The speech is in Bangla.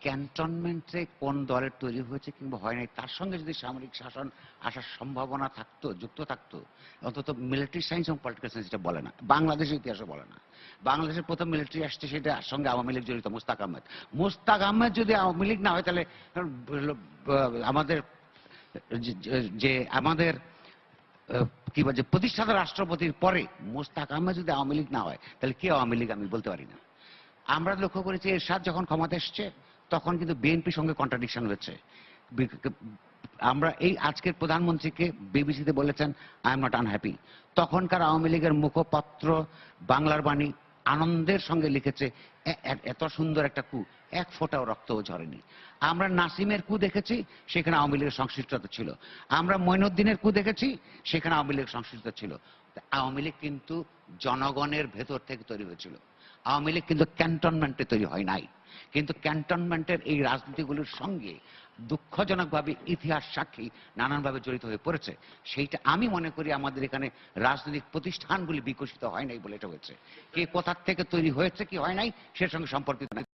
ক্যান্টনমেন্টে কোন দলের তৈরি হয়েছে কিংবা হয় নাই, তার সঙ্গে যদি সামরিক শাসন আসার সম্ভাবনা থাকতো, যুক্ত থাকতো, অন্তত মিলিটারি সায়েন্স এবং পলিটিক্যাল সায়েন্স এটা বলে না, বাংলাদেশের ইতিহাসও বলে না। বাংলাদেশের প্রথম মিলিটারি আসছে সেটা সঙ্গে আওয়ামী লীগ জড়িত, মুস্তাক আহমেদ। মুস্তাক আহমেদ যদি আওয়ামী লীগ না হয়, তাহলে আমাদের, যে- আমাদের কি বলছে প্রতিষ্ঠাতা রাষ্ট্রপতির পরে মোস্তাক আহমেদ যদি আওয়ামী লীগ না হয়, তাহলে কে আওয়ামী লীগ আমি বলতে পারি না। আমরা লক্ষ্য করেছি এরশাদ যখন ক্ষমতা এসছে তখন কিন্তু বিএনপির সঙ্গে কন্ট্রাডিকশন হয়েছে আমরা এই আজকের প্রধানমন্ত্রীকে বিবিসিতে বলেছেন আই এম নট আনহ্যাপি তখনকার আওয়ামী লীগের মুখপত্র বাংলার বাণী আনন্দের সঙ্গে লিখেছে, "এ- এ- এত সুন্দর একটা কু, এক ফোঁটাও রক্তও ঝরেনি। আমরা নাসিমের কু দেখেছি, সেখানে আওয়ামী লীগের সংশ্লিষ্টতা ছিল। আমরা মঈনুদ্দিনের কু দেখেছি, সেখানে আওয়ামী লীগের সংশ্লিষ্টতা ছিল। আওয়ামী লীগ কিন্তু জনগণের ভেতর থেকে তৈরি হয়েছিল। আওয়ামী লীগ কিন্তু ক্যান্টনমেন্টে তৈরি হয় নাই। কিন্তু ক্যান্টনমেন্টের এই রাজনীতিগুলির সঙ্গে দুঃখজনকভাবে ইতিহাস সাক্ষী নানানভাবে জড়িত হয়ে পড়েছে। সেইটা আমি মনে করি আমাদের এখানে রাজনৈতিক প্রতিষ্ঠানগুলি বিকশিত হয় নাই বলে এটা হয়েছে। কে কোথার থেকে তৈরি হয়েছে, কি হয় নাই, সে সঙ্গে সম্পর্কিত